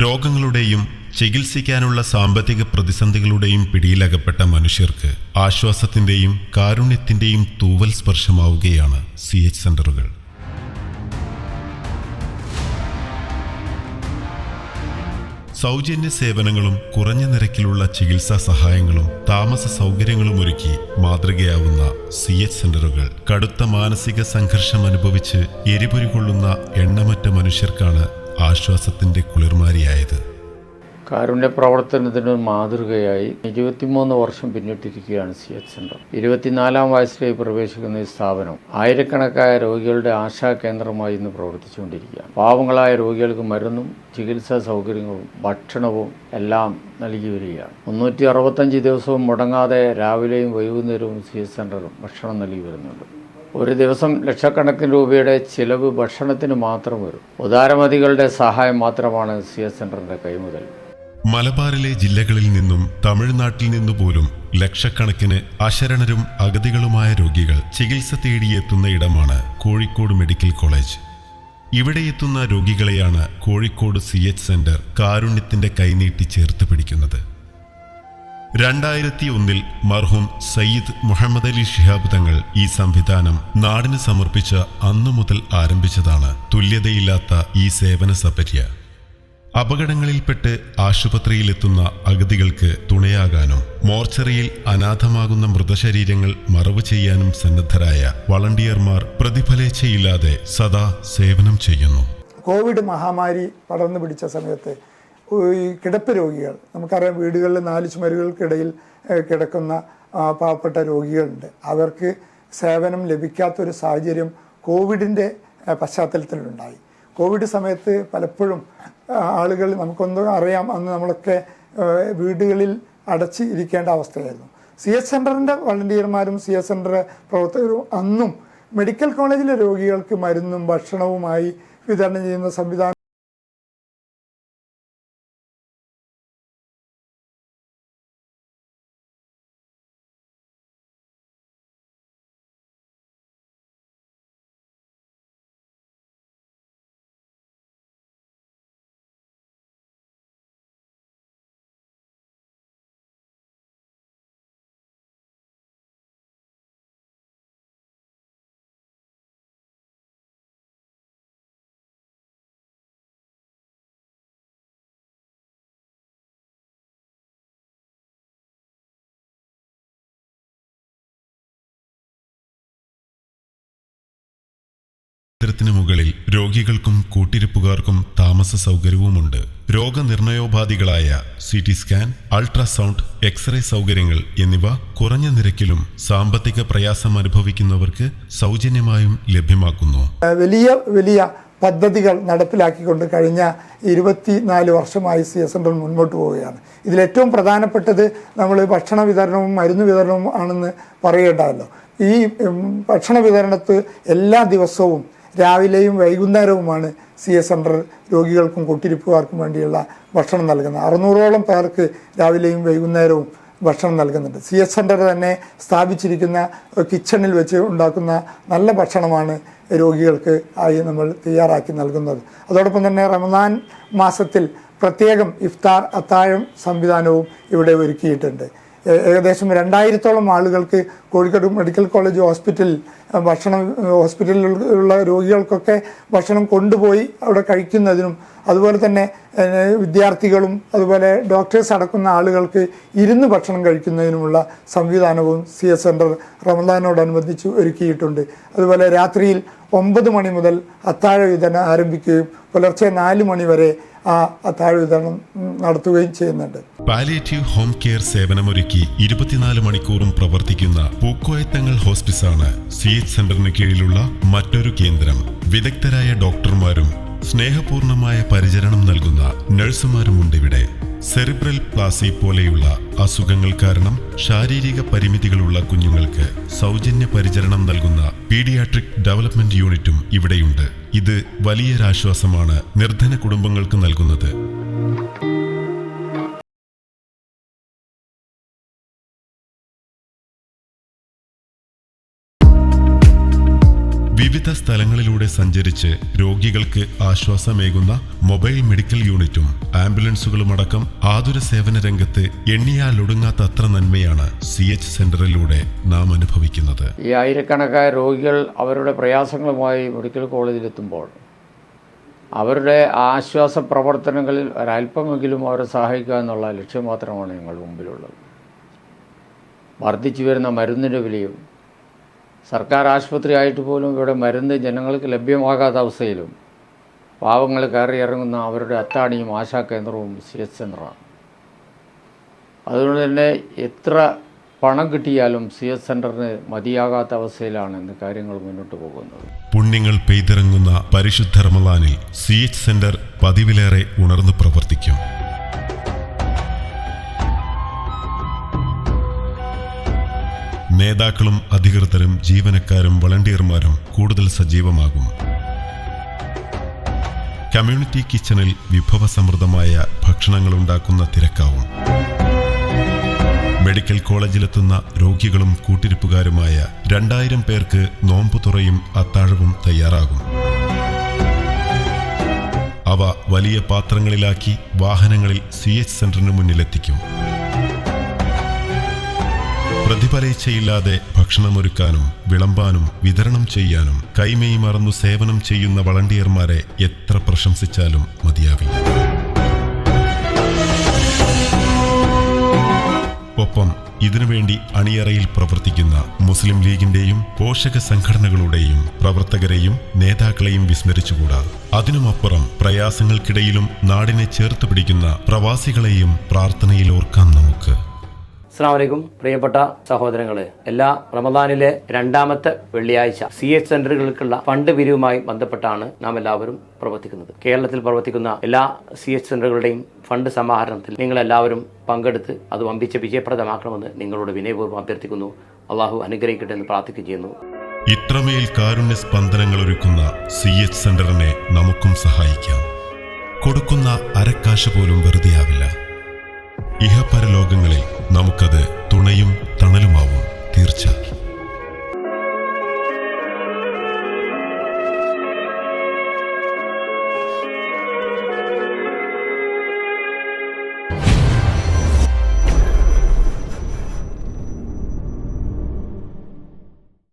രോഗങ്ങളുടെയും ചികിത്സിക്കാനുള്ള സാമ്പത്തിക പ്രതിസന്ധികളുടെയും പിടിയിലകപ്പെട്ട മനുഷ്യർക്ക് ആശ്വാസത്തിന്റെയും കാരുണ്യത്തിന്റെയും തൂവൽ സ്പർശമാവുകയാണ് സി എച്ച് സെന്ററുകൾ. സൗജന്യ സേവനങ്ങളും കുറഞ്ഞ നിരക്കിലുള്ള ചികിത്സാ സഹായങ്ങളും താമസ സൗകര്യങ്ങളും ഒരുക്കി മാതൃകയാവുന്ന സി എച്ച് സെന്ററുകൾ കടുത്ത മാനസിക സംഘർഷം അനുഭവിച്ച് എരിപൊരി കൊള്ളുന്ന എണ്ണമറ്റ മനുഷ്യർക്കാണ് ആശ്വാസത്തിന്റെ കുളിർമാരിയായത്. കാരുണ്യ പ്രവർത്തനത്തിന് മാതൃകയായി ഇരുപത്തിമൂന്ന് വർഷം പിന്നിട്ടിരിക്കുകയാണ് സി എച്ച് സെന്റർ ഇരുപത്തിനാലാം വയസ്സിലേക്ക് പ്രവേശിക്കുന്ന ഈ സ്ഥാപനം ആയിരക്കണക്കായ രോഗികളുടെ ആശാ കേന്ദ്രമായി ഇന്ന് പ്രവർത്തിച്ചുകൊണ്ടിരിക്കുകയാണ്. പാവങ്ങളായ രോഗികൾക്ക് മരുന്നും ചികിത്സാ സൗകര്യങ്ങളും ഭക്ഷണവും എല്ലാം നൽകി വരികയാണ്. മുന്നൂറ്റി അറുപത്തഞ്ച് ദിവസവും മുടങ്ങാതെ രാവിലെയും വൈകുന്നേരവും സി എച്ച് സെന്ററും ഭക്ഷണം നൽകി വരുന്നുണ്ട്. ഒരു ദിവസം ലക്ഷക്കണക്കിന് രൂപയുടെ ചിലവ് ഭക്ഷണത്തിന് മാത്രം വരും. ഉദാരമതികളുടെ സഹായം മാത്രമാണ് സി എസ് സെന്ററിന്റെ കൈമുതൽ മലബാറിലെ ജില്ലകളിൽ നിന്നും തമിഴ്നാട്ടിൽ നിന്നു പോലും ലക്ഷക്കണക്കിന് അശരണരും അഗതികളുമായ രോഗികൾ ചികിത്സ തേടിയെത്തുന്ന ഇടമാണ് കോഴിക്കോട് മെഡിക്കൽ കോളേജ്. ഇവിടെ എത്തുന്ന രോഗികളെയാണ് കോഴിക്കോട് സി എച്ച് സെന്റർ കാരുണ്യത്തിന്റെ കൈനീട്ടി ചേർത്ത് പിടിക്കുന്നത്. രണ്ടായിരത്തി ഒന്നിൽ മർഹൂം സയ്യിദ് മുഹമ്മദ് അലി ഷിഹാബ് തങ്ങൾ ഈ സംവിധാനം നാടിന് സമർപ്പിച്ച അന്നു മുതൽ ആരംഭിച്ചതാണ്. തുല്യതയില്ലാത്ത ഈ സേവന സപര്യ. അപകടങ്ങളിൽപ്പെട്ട് ആശുപത്രിയിലെത്തുന്ന അഗതികൾക്ക് തുണയാകാനും മോർച്ചറിയിൽ അനാഥമാകുന്ന മൃതശരീരങ്ങൾ മറവ് ചെയ്യാനും സന്നദ്ധരായ വളണ്ടിയർമാർ പ്രതിഫലേച്ഛയില്ലാതെ സദാ സേവനം ചെയ്യുന്നു. കോവിഡ് മഹാമാരി പടർന്നു പിടിച്ച സമയത്ത് ഈ കിടപ്പ് രോഗികൾ നമുക്കറിയാം വീടുകളിൽ നാല് ചുമരുകൾക്കിടയിൽ കിടക്കുന്ന പാവപ്പെട്ട രോഗികളുണ്ട്. അവർക്ക് സേവനം ലഭിക്കാത്തൊരു സാഹചര്യം കോവിഡിന്റെ പശ്ചാത്തലത്തിലുണ്ടായി. കോവിഡ് സമയത്ത് പലപ്പോഴും ആളുകൾ നമുക്കൊന്നും അറിയാം അന്ന് നമ്മളൊക്കെ വീടുകളിൽ അടച്ച് ഇരിക്കേണ്ട അവസ്ഥയായിരുന്നു. സി എസ് സെന്ററിന്റെ വളണ്ടിയർമാരും സി എസ് സെന്റർ പ്രവർത്തകരും അന്നും മെഡിക്കൽ കോളേജിലെ രോഗികൾക്ക് മരുന്നും ഭക്ഷണവുമായി വിതരണം ചെയ്യുന്ന സംവിധാനം ത്തിന് മുകളിൽ രോഗികൾക്കും കൂട്ടിരിപ്പുകാർക്കും താമസ സൗകര്യവുമുണ്ട്. രോഗനിർണയോപാധികളായ C T scan ultrasound X-ray സൗകര്യങ്ങൾ എന്നിവ കുറഞ്ഞ നിരക്കിലും സാമ്പത്തിക പ്രയാസം അനുഭവിക്കുന്നവർക്ക് സൗജന്യമായും ലഭ്യമാക്കുന്നു. വലിയ വലിയ പദ്ധതികൾ നടപ്പിലാക്കിക്കൊണ്ട് കഴിഞ്ഞ ഇരുപത്തിനാല് വർഷമായി സി എസ് സെന്റർ മുന്നോട്ട് പോവുകയാണ്. ഇതിലേറ്റവും പ്രധാനപ്പെട്ടത് നമ്മൾ ഭക്ഷണ വിതരണവും മരുന്ന് വിതരണവും ആണെന്ന് പറയേണ്ടതല്ലോ. ഈ ഭക്ഷണ വിതരണത്ത് എല്ലാ ദിവസവും രാവിലെയും വൈകുന്നേരവുമാണ് സി എസ് സെന്റർ രോഗികൾക്കും കൊട്ടിരിപ്പുകാർക്കും വേണ്ടിയുള്ള ഭക്ഷണം നൽകുന്നത്. അറുന്നൂറോളം പേർക്ക് രാവിലെയും വൈകുന്നേരവും ഭക്ഷണം നൽകുന്നുണ്ട്. സി എസ് സെന്റർ തന്നെ സ്ഥാപിച്ചിരിക്കുന്ന കിച്ചണിൽ വെച്ച് ഉണ്ടാക്കുന്ന നല്ല ഭക്ഷണമാണ് രോഗികൾക്ക് ആയി നമ്മൾ തയ്യാറാക്കി നൽകുന്നത്. അതോടൊപ്പം തന്നെ റമദാൻ മാസത്തിൽ പ്രത്യേകം ഇഫ്താർ അത്താഴം സംവിധാനവും ഇവിടെ ഒരുക്കിയിട്ടുണ്ട്. ഏകദേശം രണ്ടായിരത്തോളം ആളുകൾക്ക് കോഴിക്കോട് മെഡിക്കൽ കോളേജ് ഹോസ്പിറ്റലിൽ ഭക്ഷണം ഹോസ്പിറ്റലിലുള്ള രോഗികൾക്കൊക്കെ ഭക്ഷണം കൊണ്ടുപോയി അവിടെ കഴിക്കുന്നതിനും അതുപോലെ തന്നെ വിദ്യാർത്ഥികളും അതുപോലെ ഡോക്ടേഴ്സ് അടക്കുന്ന ആളുകൾക്ക് ഇരുന്ന് ഭക്ഷണം കഴിക്കുന്നതിനുമുള്ള സംവിധാനവും സി എസ് സെന്റർ റമദാനോടനുബന്ധിച്ച് ഒരുക്കിയിട്ടുണ്ട്. അതുപോലെ രാത്രിയിൽ ഒമ്പത് മണി മുതൽ അത്താഴ വിതരണം ആരംഭിക്കുകയും പുലർച്ചെ നാല് മണി വരെ ആ അത്താഴ വിതരണം നടത്തുകയും ചെയ്യുന്നുണ്ട്. പാലിയേറ്റീവ് ഹോം കെയർ സേവനമൊരുക്കി ഇരുപത്തിനാല് മണിക്കൂറും പ്രവർത്തിക്കുന്ന പൂക്കോയത്തങ്ങൾ ഹോസ്പിസാണ് സി എച്ച് സെന്ററിന് കീഴിലുള്ള മറ്റൊരു കേന്ദ്രം. വിദഗ്ധരായ ഡോക്ടർമാരും സ്നേഹപൂർണമായ പരിചരണം നൽകുന്ന നഴ്സുമാരുമുണ്ട് ഇവിടെ സെറിബ്രൽ പ്ലാസി പോലെയുള്ള അസുഖങ്ങൾ കാരണം ശാരീരിക പരിമിതികളുള്ള കുഞ്ഞുങ്ങൾക്ക് സൗജന്യ പരിചരണം നൽകുന്ന പീഡിയാട്രിക് ഡെവലപ്മെന്റ് യൂണിറ്റും ഇവിടെയുണ്ട്. ഇത് വലിയൊരാശ്വാസമാണ് നിർധന കുടുംബങ്ങൾക്ക് നൽകുന്നത്. വിവിധ സ്ഥലങ്ങളിലൂടെ സഞ്ചരിച്ച് രോഗികൾക്ക് ആശ്വാസമേകുന്ന മൊബൈൽ മെഡിക്കൽ യൂണിറ്റും ആംബുലൻസുകളുമടക്കം ആതുര സേവന രംഗത്ത് എണ്ണിയാലൊടുങ്ങാത്ത അത്ര നന്മയാണ് സി എച്ച് സെന്ററിലൂടെ നാം അനുഭവിക്കുന്നത്. ഈ ആയിരക്കണക്കായ രോഗികൾ അവരുടെ പ്രയാസങ്ങളുമായി മെഡിക്കൽ കോളേജിലെത്തുമ്പോൾ അവരുടെ ആശ്വാസ പ്രവർത്തനങ്ങളിൽ ഒരല്പമെങ്കിലും അവരെ സഹായിക്കുക എന്നുള്ള ലക്ഷ്യം മാത്രമാണ് ഞങ്ങളുടെ മുമ്പിലുള്ളത്. വർദ്ധിച്ചു വരുന്ന മരുന്നിന്റെ വിലയും സർക്കാർ ആശുപത്രി ആയിട്ട് പോലും ഇവിടെ മരുന്ന് ജനങ്ങൾക്ക് ലഭ്യമാകാത്ത അവസ്ഥയിലും പാവങ്ങൾ കയറി ഇറങ്ങുന്ന അവരുടെ അത്താണിയും ആശാ കേന്ദ്രവും സി എച്ച് സെന്ററാണ് അതുകൊണ്ട് തന്നെ എത്ര പണം കിട്ടിയാലും സി എസ് സെന്ററിന് മതിയാകാത്ത അവസ്ഥയിലാണ് ഇന്ന് കാര്യങ്ങൾ മുന്നോട്ട് പോകുന്നത്. പുണ്യങ്ങൾ പെയ്തിറങ്ങുന്ന പരിശുദ്ധ റമലാനിൽ സി എച്ച് സെന്റർ പതിവിലേറെ ഉണർന്നു പ്രവർത്തിക്കും. നേതാക്കളും അധികൃതരും ജീവനക്കാരും വളണ്ടിയർമാരും കൂടുതൽ സജീവമാകും. കമ്മ്യൂണിറ്റി കിച്ചണിൽ വിഭവസമൃദ്ധമായ ഭക്ഷണങ്ങൾ ഉണ്ടാക്കുന്ന തിരക്കാവും. മെഡിക്കൽ കോളേജിലെത്തുന്ന രോഗികളും കൂട്ടിരിപ്പുകാരുമായ രണ്ടായിരം പേർക്ക് നോമ്പു തുറയും അത്താഴവും തയ്യാറാകും. അവ വലിയ പാത്രങ്ങളിലാക്കി വാഹനങ്ങളിൽ സി എച്ച് സെന്ററിന് മുന്നിലെത്തിക്കും. പ്രതിഫലേച്ഛയില്ലാതെ ഭക്ഷണമൊരുക്കാനും വിളമ്പാനും വിതരണം ചെയ്യാനും കൈമേയി മറന്നു സേവനം ചെയ്യുന്ന വളണ്ടിയർമാരെ എത്ര പ്രശംസിച്ചാലും മതിയാവില്ല. ഒപ്പം ഇതിനുവേണ്ടി അണിയറയിൽ പ്രവർത്തിക്കുന്ന മുസ്ലിം ലീഗിന്റെയും പോഷക സംഘടനകളുടെയും പ്രവർത്തകരെയും നേതാക്കളെയും വിസ്മരിച്ചുകൂടാ. അതിനുമപ്പുറം പ്രയാസങ്ങൾക്കിടയിലും നാടിനെ ചേർത്ത് പിടിക്കുന്ന പ്രവാസികളെയും പ്രാർത്ഥനയിൽ ഓർക്കാം നമുക്ക്. അസ്സാം വലൈക്കും പ്രിയപ്പെട്ട സഹോദരങ്ങളെ. എല്ലാ റമദാനിലെ രണ്ടാമത്തെ വെള്ളിയാഴ്ച സി എച്ച് സെന്ററുകൾക്കുള്ള ഫണ്ട് പിരിവുമായി ബന്ധപ്പെട്ടാണ് നാം എല്ലാവരും പ്രവർത്തിക്കുന്നത്. കേരളത്തിൽ പ്രവർത്തിക്കുന്ന എല്ലാ സി എച്ച് സെന്ററുകളുടെയും ഫണ്ട് സമാഹരണത്തിൽ നിങ്ങൾ എല്ലാവരും പങ്കെടുത്ത് അത് വമ്പിച്ച് വിജയപ്രദമാക്കണമെന്ന് നിങ്ങളോട് വിനയപൂർവം അഭ്യർത്ഥിക്കുന്നു. അള്ളാഹു അനുഗ്രഹിക്കട്ടെ എന്ന് പ്രാർത്ഥിക്കുകയും ചെയ്യുന്നു. ഇത്രമേൽ കാരുണ്യ സ്പന്ദനങ്ങൾ ഒരുക്കുന്ന സി എച്ച് സെന്ററിനെ നമുക്കും സഹായിക്കാം. കൊടുക്കുന്ന അരക്കാശ് പോലും വെറുതെയാവില്ല. ഇഹപരലോകങ്ങളിൽ നമുക്കത് തുണയും തണലുമാവും. തീർച്ച.